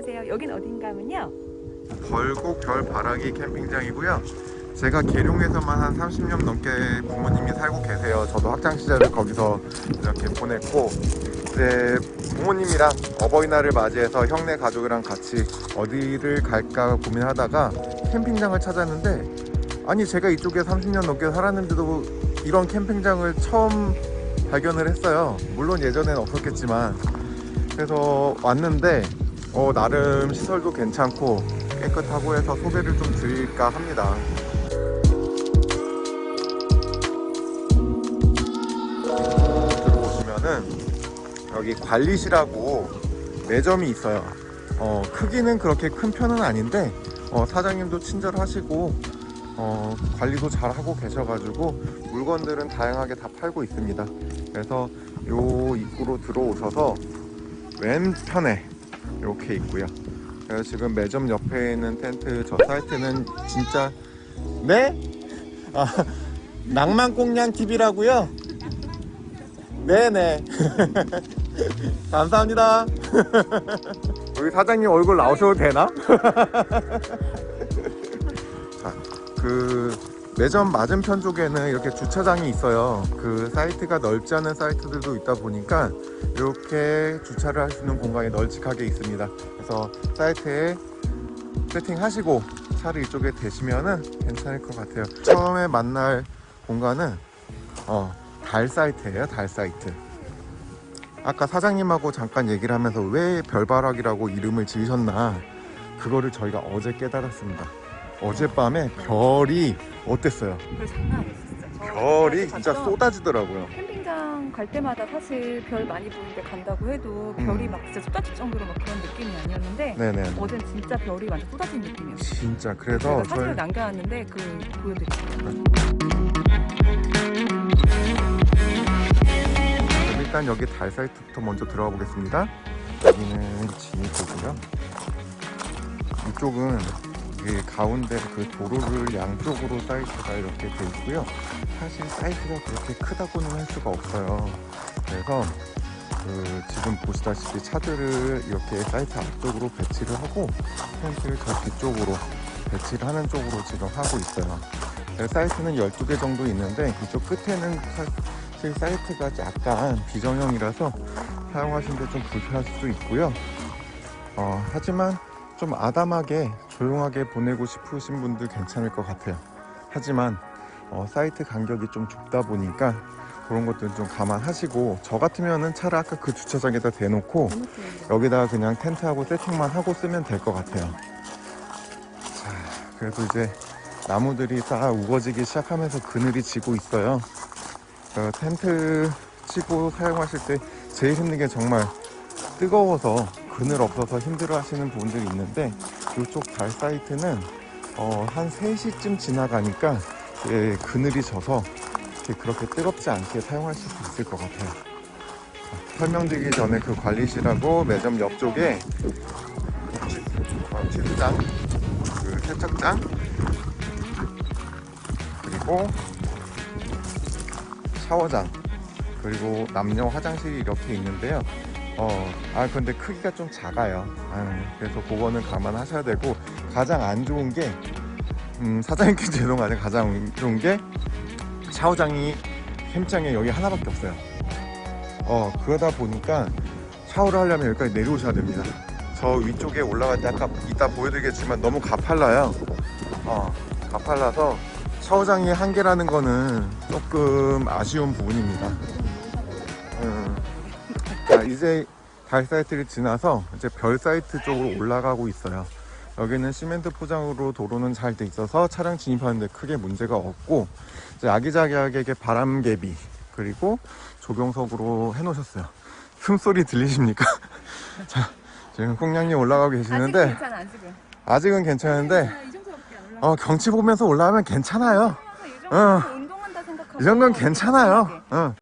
안녕하세요. 여긴 어딘가면요. 벌곡 별 바라기 캠핑장이고요. 제가 계룡에서만 한 30년 넘게 부모님이 살고 계세요. 저도 학창 시절을 거기서 이렇게 보냈고 이제 부모님이랑 어버이날을 맞이해서 형네 가족이랑 같이 어디를 갈까 고민하다가 캠핑장을 찾았는데 아니 제가 이쪽에 30년 넘게 살았는데도 이런 캠핑장을 처음 발견을 했어요. 물론 예전엔 없었겠지만 그래서 왔는데 어, 나름 시설도 괜찮고 깨끗하고 해서 소개를 좀 드릴까 합니다. 들어오시면은 여기 관리실하고 매점이 있어요. 어, 크기는 그렇게 큰 편은 아닌데 어, 사장님도 친절하시고 어, 관리도 잘 하고 계셔가지고 물건들은 다양하게 다 팔고 있습니다. 그래서 요 입구로 들어오셔서 왼편에 이렇게 있고요. 그래서 지금 매점 옆에 있는 텐트 저 사이트는 진짜 네? 아, 낭만꽁냥 TV라고요? 네네. 감사합니다. 여기 사장님 얼굴 나오셔도 되나? 자, 그 매점 맞은편 쪽에는 이렇게 주차장이 있어요. 그 사이트가 넓지 않은 사이트들도 있다 보니까 이렇게 주차를 할 수 있는 공간이 널찍하게 있습니다. 그래서 사이트에 세팅하시고 차를 이쪽에 대시면은 괜찮을 것 같아요. 처음에 만날 공간은 어, 달 사이트예요. 달 사이트. 아까 사장님하고 잠깐 얘기를 하면서 왜 별바락이라고 이름을 지으셨나 그거를 저희가 어제 깨달았습니다. 어젯밤에 별이 어땠어요? 별 장난 아니었어요. 저 별이 진짜 쏟아지더라고요. 캠핑장 갈 때마다 사실 별 많이 보이는데 간다고 해도 음. 별이 막 진짜 쏟아질 정도로 막 그런 느낌이 아니었는데 네네. 어젠 진짜 별이 완전 쏟아진 느낌이었어요. 진짜 그래서 제가 사진을 저희 남겨놨는데 그 보여드릴게요. 그럼 일단 여기 달 사이트부터 먼저 들어가 보겠습니다. 여기는 진입구고요. 이쪽은 이 가운데 그 도로를 양쪽으로 사이트가 이렇게 돼 있고요. 사실 사이트가 그렇게 크다고는 할 수가 없어요. 그래서 그 지금 보시다시피 차들을 이렇게 사이트 앞쪽으로 배치를 하고 텐트를 저 뒤쪽으로 배치를 하는 쪽으로 지금 하고 있어요. 네, 사이트는 12개 정도 있는데 이쪽 끝에는 사실 사이트가 약간 비정형이라서 사용하시는데 좀 불편할 수도 있고요. 어, 하지만 좀 아담하게 조용하게 보내고 싶으신 분들 괜찮을 것 같아요. 하지만 어, 사이트 간격이 좀 좁다 보니까 그런 것들은 좀 감안하시고 저 같으면은 차를 아까 그 주차장에다 대놓고. 여기다가 그냥 텐트하고 세팅만 하고 쓰면 될 것 같아요. 자, 그래도 이제 나무들이 싹 우거지기 시작하면서 그늘이 지고 있어요. 어, 텐트 치고 사용하실 때 제일 힘든 게 정말 뜨거워서 그늘 없어서 힘들어 하시는 분들이 있는데 이쪽 달 사이트는 어, 한 3시쯤 지나가니까 예, 그늘이 져서 그렇게 뜨겁지 않게 사용하실 수 있을 것 같아요. 자, 설명드리기 전에 그 관리실하고 매점 옆쪽에 어, 치수장, 그 세척장, 그리고 샤워장, 그리고 남녀 화장실이 이렇게 있는데요. 어, 아, 근데 크기가 좀 작아요. 아, 그래서 그거는 감안하셔야 되고, 가장 안 좋은 게, 음, 사장님께 죄송하네. 가장 안 좋은 게, 샤워장이 캠장에 여기 하나밖에 없어요. 어, 그러다 보니까 샤워를 하려면 여기까지 내려오셔야 됩니다. 저 위쪽에 올라갈 때 아까 이따 보여드리겠지만 너무 가팔라요. 어, 가팔라서 샤워장이 한 개라는 거는 조금 아쉬운 부분입니다. 이제 달 사이트를 지나서 이제 별 사이트 쪽으로 올라가고 있어요. 여기는 시멘트 포장으로 도로는 잘 돼 있어서 차량 진입하는데 크게 문제가 없고 이제 아기자기하게 바람개비 그리고 조경석으로 해놓으셨어요. 숨소리 들리십니까? 자, 지금 콩냥님 올라가고 계시는데 괜찮아 아직은. 아직은 괜찮은데. 어, 경치 보면서 올라가면 괜찮아요. 이 정도면 운동한다 생각하고. 이 정도는 괜찮아요. 응.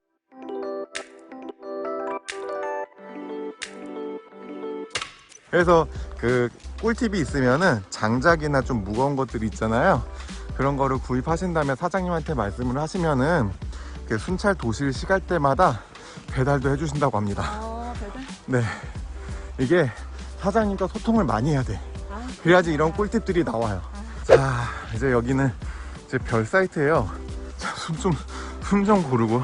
그래서 그 꿀팁이 있으면은 장작이나 좀 무거운 것들이 있잖아요. 그런 거를 구입하신 다음에 사장님한테 말씀을 하시면은 그 순찰 도실 시갈 때마다 배달도 해주신다고 합니다. 어, 배달. 네. 이게 사장님과 소통을 많이 해야 돼. 아, 그래야지 이런 꿀팁들이 나와요. 자, 이제 여기는 이제 별 사이트예요. 자, 숨 좀, 숨 좀 고르고.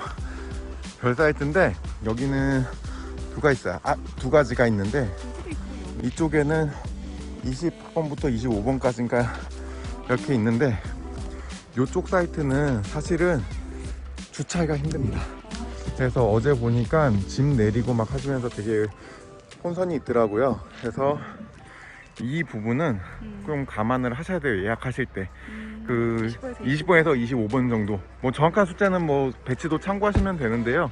별 사이트인데, 여기는 두가 있어요. 아, 두 가지가 있는데. 이쪽에는 20번부터 25번까지인가 이렇게 있는데, 이쪽 사이트는 사실은 주차하기가 힘듭니다. 그래서 어제 보니까 짐 내리고 막 하시면서 되게 혼선이 있더라고요. 그래서 이 부분은 음, 좀 감안을 하셔야 돼요. 예약하실 때. 음, 그 20번에서 20번에서 25번 정도. 뭐 정확한 숫자는 뭐 배치도 참고하시면 되는데요.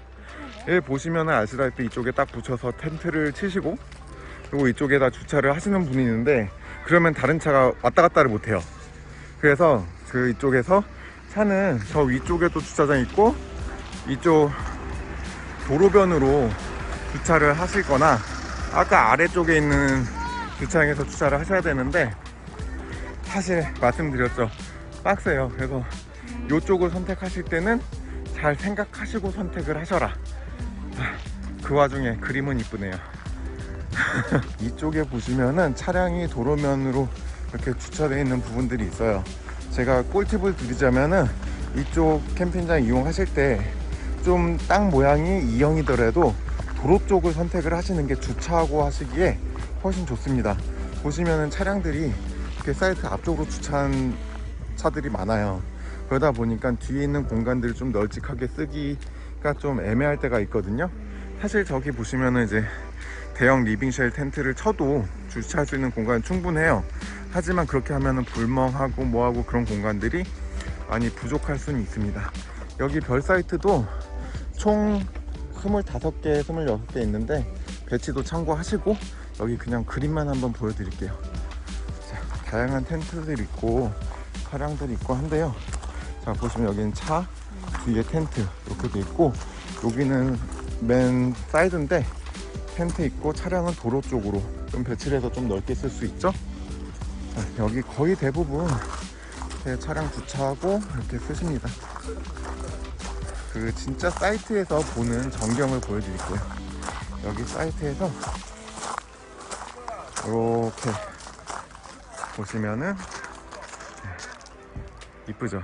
예, 보시면 아시다시피 이쪽에 딱 붙여서 텐트를 치시고 그리고 이쪽에다 주차를 하시는 분이 있는데 그러면 다른 차가 왔다 갔다를 못 해요. 그래서 그 이쪽에서 차는 저 위쪽에도 주차장 있고 이쪽 도로변으로 주차를 하실 거나 아까 아래쪽에 있는 주차장에서 주차를 하셔야 되는데 사실 말씀드렸죠. 빡세요. 그래서 이쪽을 선택하실 때는 잘 생각하시고 선택을 하셔라. 아, 그 와중에 그림은 이쁘네요 이쪽에 보시면은 차량이 도로면으로 이렇게 주차되어 있는 부분들이 있어요 제가 꿀팁을 드리자면은 이쪽 캠핑장 이용하실 때 좀 땅 모양이 E형이더라도 도로 쪽을 선택을 하시는 게 주차하고 하시기에 훨씬 좋습니다. 보시면은 차량들이 이렇게 사이트 앞쪽으로 주차한 차들이 많아요. 그러다 보니까 뒤에 있는 공간들을 좀 널찍하게 쓰기가 좀 애매할 때가 있거든요. 사실 저기 보시면은 이제 대형 리빙쉘 텐트를 쳐도 주차할 수 있는 공간은 충분해요. 하지만 그렇게 하면은 불멍하고 뭐하고 그런 공간들이 많이 부족할 수는 있습니다. 여기 별 사이트도 총 25개, 26개 있는데 배치도 참고하시고 여기 그냥 그림만 한번 보여드릴게요. 자, 다양한 텐트들 있고 차량들이 있고 한데요. 자 보시면 여기는 차 뒤에 텐트 이렇게도 있고 여기는 맨 사이드인데 텐트 있고 차량은 도로 쪽으로 좀 배치를 해서 좀 넓게 쓸 수 있죠. 자, 여기 거의 대부분 차량 주차하고 이렇게 쓰십니다. 그 진짜 사이트에서 보는 전경을 보여드릴게요. 여기 사이트에서 이렇게 보시면은 네, 이쁘죠?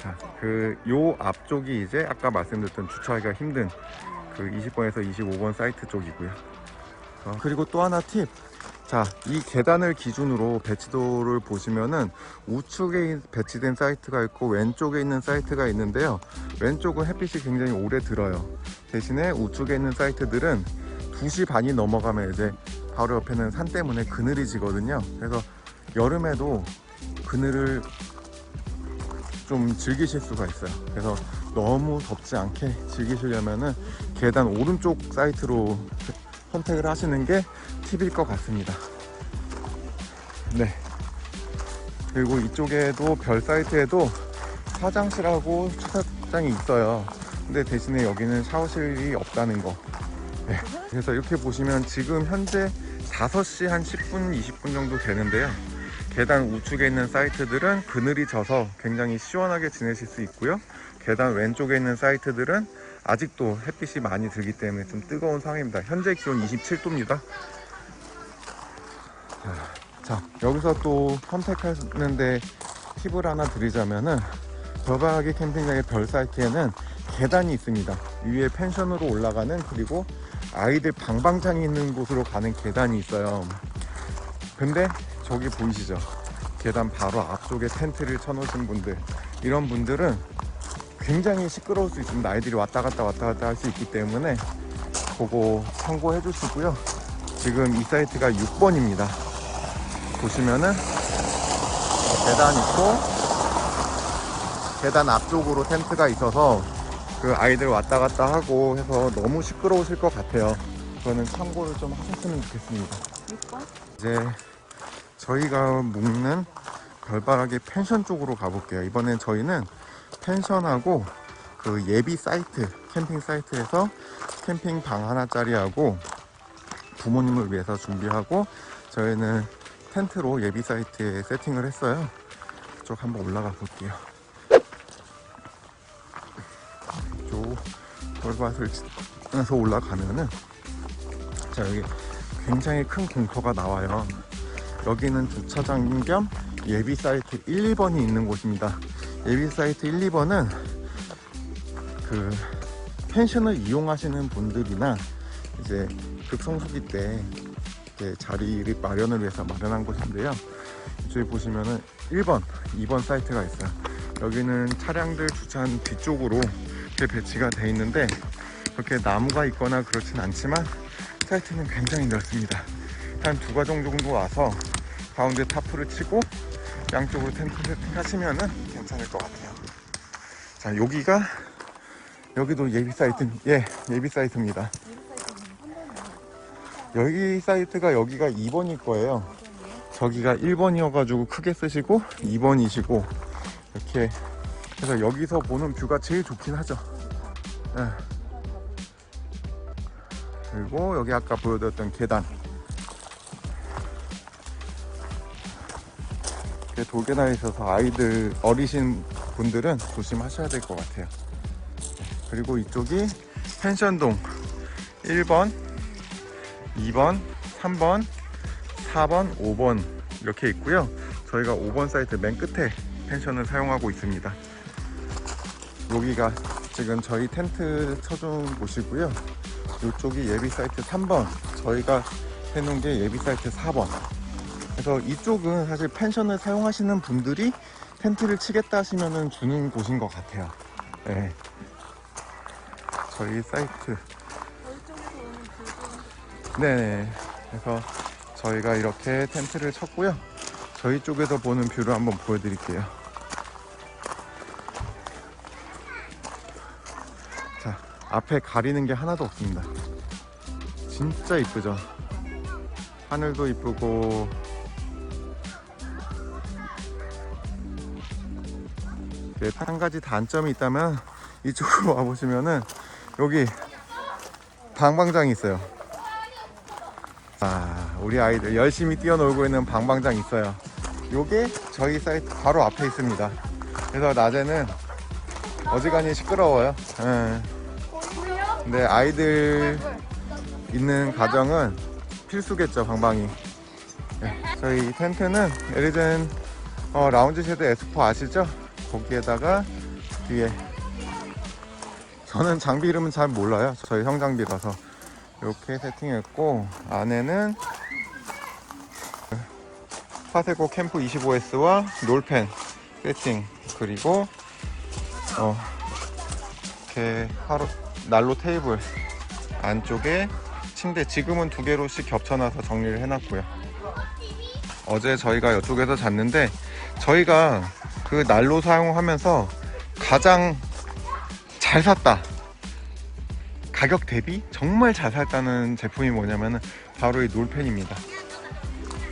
자, 그 요 앞쪽이 이제 아까 말씀드렸던 주차하기가 힘든 그 20번에서 25번 사이트 쪽이고요. 어, 그리고 또 하나 팁. 자, 이 계단을 기준으로 배치도를 보시면은 우측에 배치된 사이트가 있고 왼쪽에 있는 사이트가 있는데요. 왼쪽은 햇빛이 굉장히 오래 들어요. 대신에 우측에 있는 사이트들은 2시 반이 넘어가면 이제 바로 옆에는 산 때문에 그늘이 지거든요. 그래서 여름에도 그늘을 좀 즐기실 수가 있어요. 그래서 너무 덥지 않게 즐기시려면은 계단 오른쪽 사이트로 선택을 하시는 게 팁일 것 같습니다. 네. 그리고 이쪽에도 별 사이트에도 화장실하고 주차장이 있어요. 근데 대신에 여기는 샤워실이 없다는 거. 네. 그래서 이렇게 보시면 지금 현재 5시 한 10분, 20분 정도 되는데요. 계단 우측에 있는 사이트들은 그늘이 져서 굉장히 시원하게 지내실 수 있고요. 계단 왼쪽에 있는 사이트들은 아직도 햇빛이 많이 들기 때문에 좀 뜨거운 상황입니다. 현재 기온 27도입니다. 자, 여기서 또 선택하는데 팁을 하나 드리자면은 저박이 캠핑장의 별 사이트에는 계단이 있습니다. 위에 펜션으로 올라가는 그리고 아이들 방방장이 있는 곳으로 가는 계단이 있어요. 근데 저기 보이시죠? 계단 바로 앞쪽에 텐트를 쳐놓으신 분들 이런 분들은 굉장히 시끄러울 수 있습니다. 아이들이 왔다 갔다 왔다 갔다 할 수 있기 때문에 그거 참고해 주시고요. 지금 이 사이트가 6번입니다. 보시면은 계단 있고 계단 앞쪽으로 텐트가 있어서 그 아이들 왔다 갔다 하고 해서 너무 시끄러우실 것 같아요. 그거는 참고를 좀 하셨으면 좋겠습니다. 6번? 이제 저희가 묵는 별바라기 펜션 쪽으로 가볼게요. 이번엔 저희는 펜션하고 그 예비 사이트, 캠핑 사이트에서 캠핑 방 하나짜리하고 부모님을 위해서 준비하고 저희는 텐트로 예비 사이트에 세팅을 했어요. 그쪽 한번 올라가 볼게요. 요 돌밭을 에서 올라가면은 자 여기 굉장히 큰 공터가 나와요. 여기는 주차장 겸 예비 사이트 1, 2번이 있는 곳입니다. 예비 사이트 1, 2번은 그 펜션을 이용하시는 분들이나 이제 극성수기 때 이제 자리를 마련을 위해서 마련한 곳인데요. 이쪽에 보시면은 1번, 2번 사이트가 있어요. 여기는 차량들 주차한 뒤쪽으로 이렇게 배치가 돼 있는데 그렇게 나무가 있거나 그렇진 않지만 사이트는 굉장히 넓습니다. 한 두 가정 정도 와서 가운데 타프를 치고 양쪽으로 텐트 세팅하시면은 괜찮을 것 같아요. 자 여기가 여기도 예비 사이트 예 예비 사이트입니다. 여기 사이트가 여기가 2번일 거예요. 저기가 1번이어 가지고 크게 쓰시고 2번이시고 이렇게 그래서 여기서 보는 뷰가 제일 좋긴 하죠. 예. 그리고 여기 아까 보여드렸던 계단. 이렇게 돌계단에 있어서 아이들 어리신 분들은 조심하셔야 될 것 같아요. 그리고 이쪽이 펜션동 1번, 2번, 3번, 4번, 5번 이렇게 있고요. 저희가 5번 사이트 맨 끝에 펜션을 사용하고 있습니다. 여기가 지금 저희 텐트 쳐준 곳이고요. 이쪽이 예비 사이트 3번, 저희가 해놓은 게 예비 사이트 4번. 그래서 이쪽은 사실 펜션을 사용하시는 분들이 텐트를 치겠다 하시면은 주는 곳인 것 같아요. 네. 저희 사이트. 네네. 그래서 저희가 이렇게 텐트를 쳤고요. 저희 쪽에서 보는 뷰를 한번 보여드릴게요. 자, 앞에 가리는 게 하나도 없습니다. 진짜 이쁘죠? 하늘도 이쁘고, 네, 한 가지 단점이 있다면 이쪽으로 와보시면은 여기 방방장이 있어요. 아, 우리 아이들 열심히 뛰어놀고 있는 방방장 있어요. 요게 저희 사이트 바로 앞에 있습니다. 그래서 낮에는 어지간히 시끄러워요. 예. 근데 아이들 있는 가정은 필수겠죠, 방방이. 예, 저희 텐트는 에리젠 어, 라운지 쉐드 에스포 아시죠? 거기에다가 뒤에 저는 장비 이름은 잘 몰라요. 저희 형 장비라서 이렇게 세팅했고 안에는 파세코 캠프 25S와 롤펜 세팅 그리고 어 이렇게 하루 난로 테이블 안쪽에 침대 지금은 두 개로씩 겹쳐놔서 정리를 해놨고요. 어제 저희가 이쪽에서 잤는데 저희가 그 난로 사용하면서 가장 잘 샀다. 가격 대비 정말 잘 샀다는 제품이 뭐냐면은 바로 이 놀펜입니다.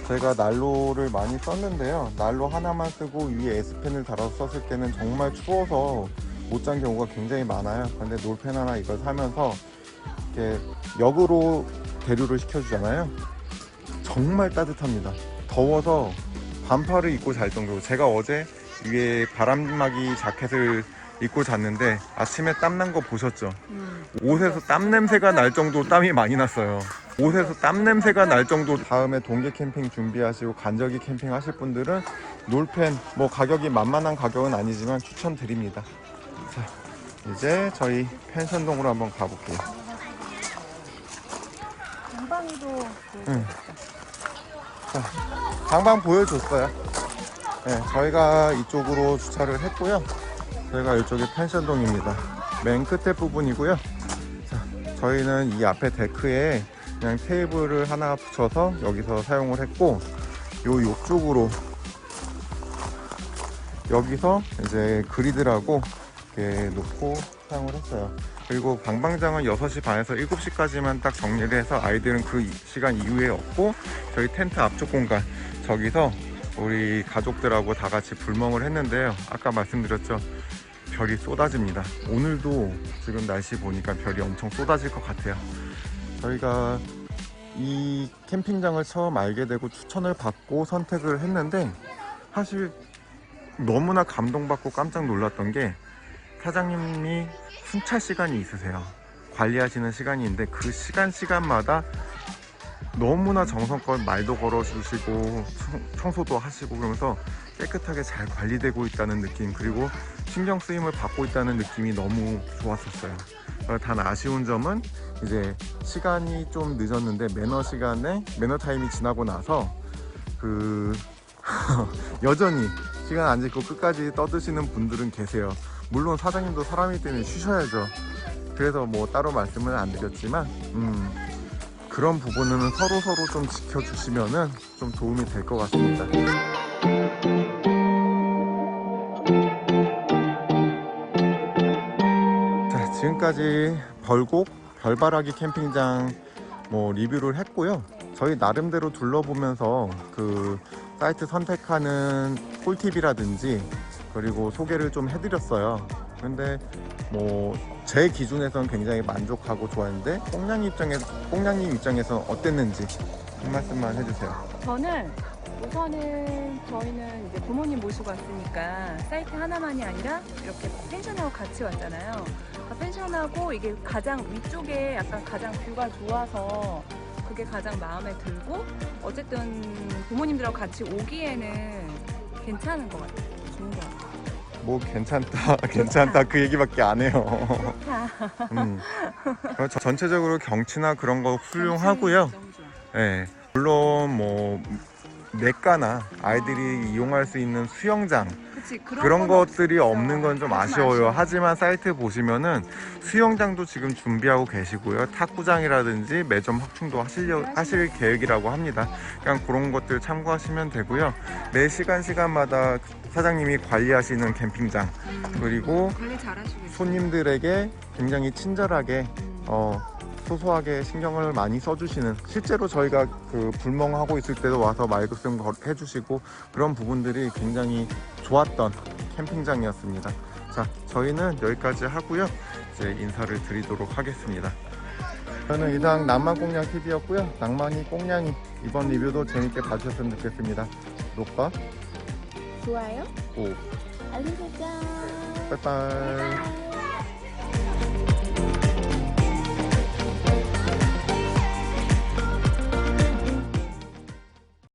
제가 난로를 많이 썼는데요. 난로 하나만 쓰고 위에 S펜을 달아서 썼을 때는 정말 추워서 못 잔 경우가 굉장히 많아요. 근데 놀펜 하나 이걸 사면서 이렇게 역으로 대류를 시켜주잖아요. 정말 따뜻합니다. 더워서 반팔을 입고 잘 정도로 제가 어제 위에 바람막이 자켓을 입고 잤는데 아침에 땀 난 거 보셨죠? 옷에서 땀 냄새가 날 정도로 땀이 많이 났어요. 옷에서 땀 냄새가 날 정도로 다음에 동계 캠핑 준비하시고 간절기 캠핑 하실 분들은 놀펜 뭐 가격이 만만한 가격은 아니지만 추천드립니다. 자 이제 저희 펜션동으로 한번 가볼게요. 방방이도 응. 자, 방방 보여줬어요. 네, 저희가 이쪽으로 주차를 했고요. 저희가 이쪽이 펜션동입니다. 맨 끝에 부분이고요. 자, 저희는 이 앞에 데크에 그냥 테이블을 하나 붙여서 여기서 사용을 했고, 요 옆쪽으로 여기서 이제 그리드라고 이렇게 놓고 사용을 했어요. 그리고 방방장은 6시 반에서 7시까지만 딱 정리를 해서 아이들은 그 시간 이후에 없고 저희 텐트 앞쪽 공간 저기서 우리 가족들하고 다 같이 불멍을 했는데요. 아까 말씀드렸죠. 별이 쏟아집니다. 오늘도 지금 날씨 보니까 별이 엄청 쏟아질 것 같아요. 저희가 이 캠핑장을 처음 알게 되고 추천을 받고 선택을 했는데 사실 너무나 감동받고 깜짝 놀랐던 게 사장님이 순찰 시간이 있으세요. 관리하시는 시간인데 그 시간 시간마다 너무나 정성껏 말도 걸어주시고 청- 청소도 하시고 그러면서 깨끗하게 잘 관리되고 있다는 느낌 그리고 신경 쓰임을 받고 있다는 느낌이 너무 좋았었어요. 어, 단 아쉬운 점은 이제 시간이 좀 늦었는데 매너 시간에 매너 타임이 지나고 나서 그 여전히 시간 안 지고 끝까지 떠드시는 분들은 계세요. 물론 사장님도 사람이기 때문에 쉬셔야죠. 그래서 뭐 따로 말씀은 안 드렸지만 음, 그런 부분은 서로 서로 좀 지켜주시면은 좀 도움이 될 것 같습니다. 자, 지금까지 벌곡 별바라기 캠핑장 뭐 리뷰를 했고요. 저희 나름대로 둘러보면서 그 사이트 선택하는 꿀팁이라든지 그리고 소개를 좀 해드렸어요. 근데 뭐 제 기준에서는 굉장히 만족하고 좋았는데 꽁냥이 입장에 꽁냥님 입장에서는 어땠는지 한 말씀만 해주세요. 저는 우선은 저희는 이제 부모님 모시고 왔으니까 사이트 하나만이 아니라 이렇게 펜션하고 같이 왔잖아요. 그러니까 펜션하고 이게 가장 위쪽에 약간 가장 뷰가 좋아서 그게 가장 마음에 들고 어쨌든 부모님들하고 같이 오기에는 괜찮은 것 같아요. 좋은 것 같아요. 뭐 괜찮다, 괜찮다 그 얘기밖에 안 해요. 음. 그래서 전체적으로 경치나 그런 거 훌륭하고요. 예. 물론 뭐 냇가나 아이들이 이용할 수 있는 수영장 그치, 그런, 그런 건 것들이 없어요. 없는 건 좀 아쉬워요. 하지만 사이트 보시면은 수영장도 지금 준비하고 계시고요. 탁구장이라든지 매점 확충도 하시려, 하실 계획이라고 합니다. 그냥 그런 것들 참고하시면 되고요. 매 시간 시간마다 사장님이 관리하시는 캠핑장 음, 그리고. 손님들에게 굉장히 친절하게 음. 어, 소소하게 신경을 많이 써주시는 실제로 저희가 그 불멍하고 있을 때도 와서 말급씀 걸- 해주시고 그런 부분들이 굉장히 좋았던 캠핑장이었습니다. 자, 저희는 여기까지 하고요. 이제 인사를 드리도록 하겠습니다. 저는 이상 낭만 꽁냥 TV였고요. 낭만이 꽁냥이 이번 리뷰도 재밌게 봐주셨으면 좋겠습니다. 녹과 좋아요, 오, 알림 설정. 빠이빠이.